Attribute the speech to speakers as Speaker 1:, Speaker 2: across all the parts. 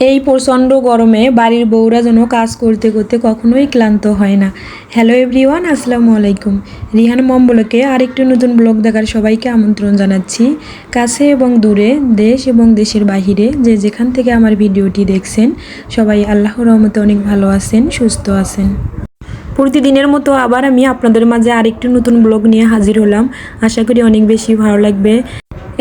Speaker 1: এই প্রচণ্ড গরমে বাড়ির বউরা যেন কাজ করতে করতে কখনোই ক্লান্ত হয় না। হ্যালো এভরিওয়ান আসসালামু আলাইকুম। রিহান মম ব্লকে আরেকটি নতুন ব্লগ দেখার সবাইকে আমন্ত্রণ জানাচ্ছি। কাছে এবং দূরে, দেশ এবং দেশের বাহিরে যে যেখান থেকে আমার ভিডিওটি দেখছেন, সবাই আল্লাহর রহমতে অনেক ভালো আছেন, সুস্থ আছেন। প্রতিদিনের মতো আবার আমি আপনাদের মাঝে আরেকটি নতুন ব্লগ নিয়ে হাজির হলাম। আশা করি অনেক বেশি ভালো লাগবে।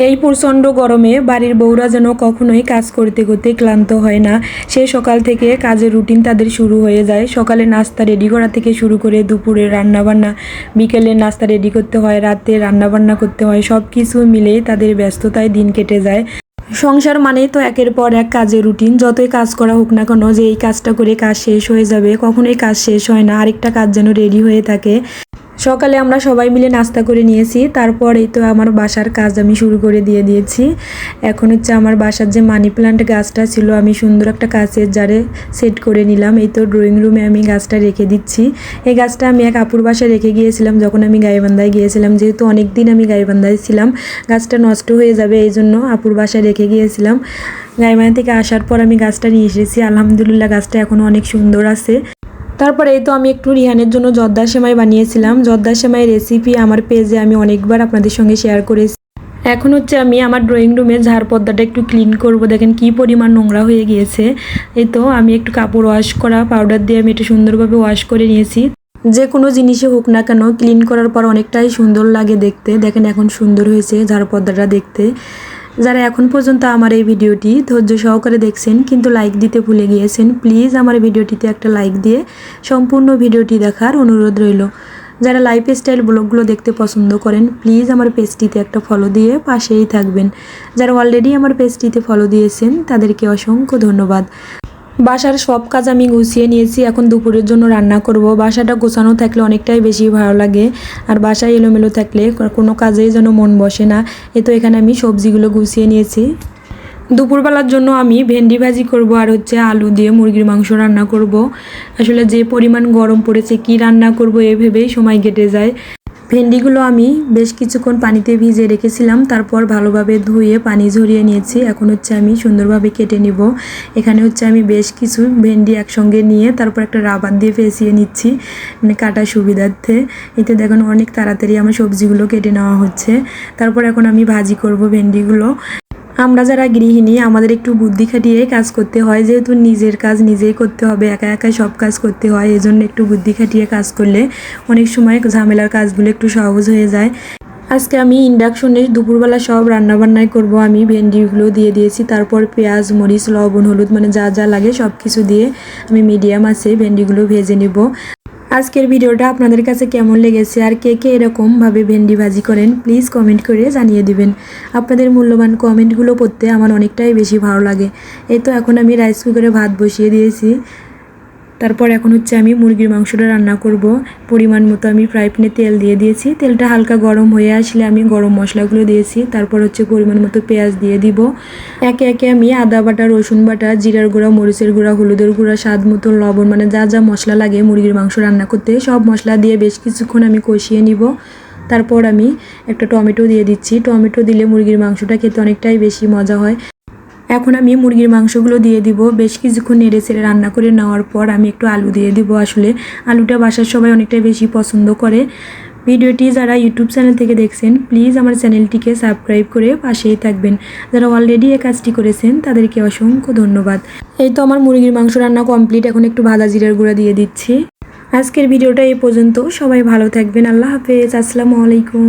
Speaker 1: এই প্রচণ্ড গরমে বাড়ির বউরা যেন কখনোই কাজ করতে করতে ক্লান্ত হয় না। সে সকাল থেকে কাজের রুটিন তাদের শুরু হয়ে যায়। সকালে নাস্তা রেডি করা থেকে শুরু করে দুপুরে রান্নাবান্না, বিকেলে নাস্তা রেডি করতে হয়, রাতে রান্নাবান্না করতে হয় সব কিছু মিলেই তাদের ব্যস্ততায় দিন কেটে যায়। সংসার মানেই তো একের পর এক কাজের রুটিন যতই কাজ করা হোক না কেন, যে এই কাজটা করে কাজ শেষ হয়ে যাবে, কখনোই কাজ শেষ হয় না। আরেকটা কাজ যেন রেডি হয়ে থাকে। সকালে আমরা সবাই মিলে নাস্তা করে নিয়েছি। তারপর এই তো আমার বাসার কাজ আমি শুরু করে দিয়ে দিয়েছি। এখন হচ্ছে আমার বাসার যে মানি প্লান্ট গাছটা ছিল, আমি সুন্দর একটা কাছের জারে সেট করে নিলাম। এই তো ড্রয়িং রুমে আমি গাছটা রেখে দিচ্ছি। এই গাছটা আমি এক আপুর বাসায় রেখে গিয়েছিলাম, যখন আমি গাইবান্ধায় গিয়েছিলাম। যেহেতু অনেক দিন আমি গাইবান্ধায় ছিলাম, গাছটা নষ্ট হয়ে যাবে, এই জন্য আপুর বাসায় রেখে গিয়েছিলাম। গাইবান্ধা থেকে আসার পর আমি গাছটা নিয়ে এসেছি। আলহামদুলিল্লাহ, গাছটা এখনও অনেক সুন্দর আছে। তারপরে এই তো আমি একটু রিহানের জন্য জর্দা সেমাই বানিয়েছিলাম। জর্দা সেমাই রেসিপি আমার পেজে আমি অনেকবার আপনাদের সঙ্গে শেয়ার করেছি। এখন হচ্ছে আমি আমার ড্রয়িং রুমের ঝাড় পর্দাটা একটু ক্লিন করব। দেখেন কি পরিমাণ নোংরা হয়ে গিয়েছে। এই তো আমি একটু কাপড় ওয়াশ করা পাউডার দিয়ে আমি একটু সুন্দরভাবে ওয়াশ করে নিয়েছি। যে কোনো জিনিসে হোক না কেন ক্লিন করার পর অনেকটাই সুন্দর লাগে দেখতে। দেখেন এখন সুন্দর হয়েছে ঝাড় পর্দাটা দেখতে। যারা এখন পর্যন্ত আমার এই ভিডিওটি ধৈর্য সহকারে দেখছেন কিন্তু লাইক দিতে ভুলে গিয়েছেন, প্লিজ আমার ভিডিওটিতে একটা লাইক দিয়ে সম্পূর্ণ ভিডিওটি দেখার অনুরোধ রইল। যারা লাইফ স্টাইল ব্লগগুলো দেখতে পছন্দ করেন, প্লিজ আমার পেজটিতে একটা ফলো দিয়ে পাশেই থাকবেন। যারা অলরেডি আমার পেজটিতে ফলো দিয়েছেন, তাদেরকে অসংখ্য ধন্যবাদ। বাসার সব কাজ আমি গুছিয়ে নিয়েছি। এখন দুপুরের জন্য রান্না করব। বাসাটা গোছানো থাকলে অনেকটাই বেশি ভালো লাগে। আর বাসায় এলোমেলো থাকলে কোনো কাজেই যেন মন বসে না। এ তো এখানে আমি সবজিগুলো গুছিয়ে নিয়েছি। দুপুরবেলার জন্য আমি ভেন্ডি ভাজি করব আর হচ্ছে আলু দিয়ে মুরগির মাংস রান্না করব। আসলে যে পরিমাণ গরম পড়েছে, কি রান্না করব এ ভেবেই সময় কেটে যায়। ভেন্ডিগুলো আমি বেশ কিছুক্ষণ পানিতে ভিজে রেখেছিলাম, তারপর ভালোভাবে ধুয়ে পানি ঝরিয়ে নিয়েছি। এখন হচ্ছে আমি সুন্দরভাবে কেটে নিব। এখানে হচ্ছে আমি বেশ কিছু ভেন্ডি একসঙ্গে নিয়ে তারপর একটা রাবার দিয়ে ফেসিয়ে নিচ্ছি মানে কাটা সুবিধার্থে। এতে দেখুন, অনেক তাড়াতাড়ি আমার সবজিগুলো কেটে নেওয়া হচ্ছে। তারপর এখন আমি ভাজি করব ভেন্ডিগুলো। আমরা যারা গৃহিণী, আমাদের একটু বুদ্ধি খাটিয়ে কাজ করতে হয়। যেহেতু নিজের কাজ নিজেই করতে হবে, একা একা সব কাজ করতে হয়, এজন্য একটু বুদ্ধি খাটিয়ে কাজ করলে অনেক সময় ঝামেলার কাজগুলো একটু সহজ হয়ে যায়। আজকে আমি ইন্ডাকশনে দুপুরবেলা সব রান্নাবান্নাই করব। আমি ভেন্ডিগুলো দিয়ে দিয়েছি, তারপর পেঁয়াজ, মরিচ, লবণ, হলুদ মানে যা যা লাগে সব কিছু দিয়ে আমি মিডিয়াম আছে ভেন্ডিগুলো ভেজে নেব। আজকের ভিডিওটা আপনাদের কাছে কেমন লেগেছে আর কে কে এরকমভাবে ভেন্ডি ভাজি করেন প্লিজ কমেন্ট করে জানিয়ে দিবেন। আপনাদের মূল্যবান কমেন্টগুলো পড়তে আমার অনেকটাই বেশি ভালো লাগে। এই তো এখন আমি রাইস কুকারে ভাত বসিয়ে দিয়েছি। তারপর এখন হচ্ছে আমি মুরগির মাংসটা রান্না করব। পরিমাণ মতো আমি ফ্রাই প্যানে তেল দিয়ে দিয়েছি। তেলটা হালকা গরম হয়ে আসলে আমি গরম মশলাগুলো দিয়েছি। তারপর হচ্ছে পরিমাণ মতো পেঁয়াজ দিয়ে দিব। একে একে আমি আদা বাটা, রসুন বাটা, জিরার গুঁড়া, মরিচের গুঁড়া, হলুদের গুঁড়া, স্বাদ মতো লবণ মানে যা যা মশলা লাগে মুরগির মাংস রান্না করতে, সব মশলা দিয়ে বেশ কিছুক্ষণ আমি কষিয়ে নিব। তারপর আমি একটা টমেটো দিয়ে দিচ্ছি। টমেটো দিলে মুরগির মাংসটা খেতে অনেকটাই বেশি মজা হয়। এখন আমি মুরগির মাংসগুলো দিয়ে দিব। বেশ কিছুক্ষণ নেড়ে ছেড়ে রান্না করে নেওয়ার পর আমি একটু আলু দিয়ে দিব আসলে। আলুটা বাসার সবাই অনেকটাই বেশি পছন্দ করে। ভিডিওটি যারা ইউটিউব চ্যানেল থেকে দেখছেন, প্লিজ আমার চ্যানেলটিকে সাবস্ক্রাইব করে পাশেই থাকবেন। যারা অলরেডি এ কাজটি করেছেন, তাদেরকে অসংখ্য ধন্যবাদ। এই তো আমার মুরগির মাংস রান্না কমপ্লিট এখন একটু ভাজা জিরার গুঁড়া দিয়ে দিচ্ছি। আজকের ভিডিওটা এই পর্যন্ত। সবাই ভালো থাকবেন। আল্লাহ হাফেজ। আসসালামু আলাইকুম।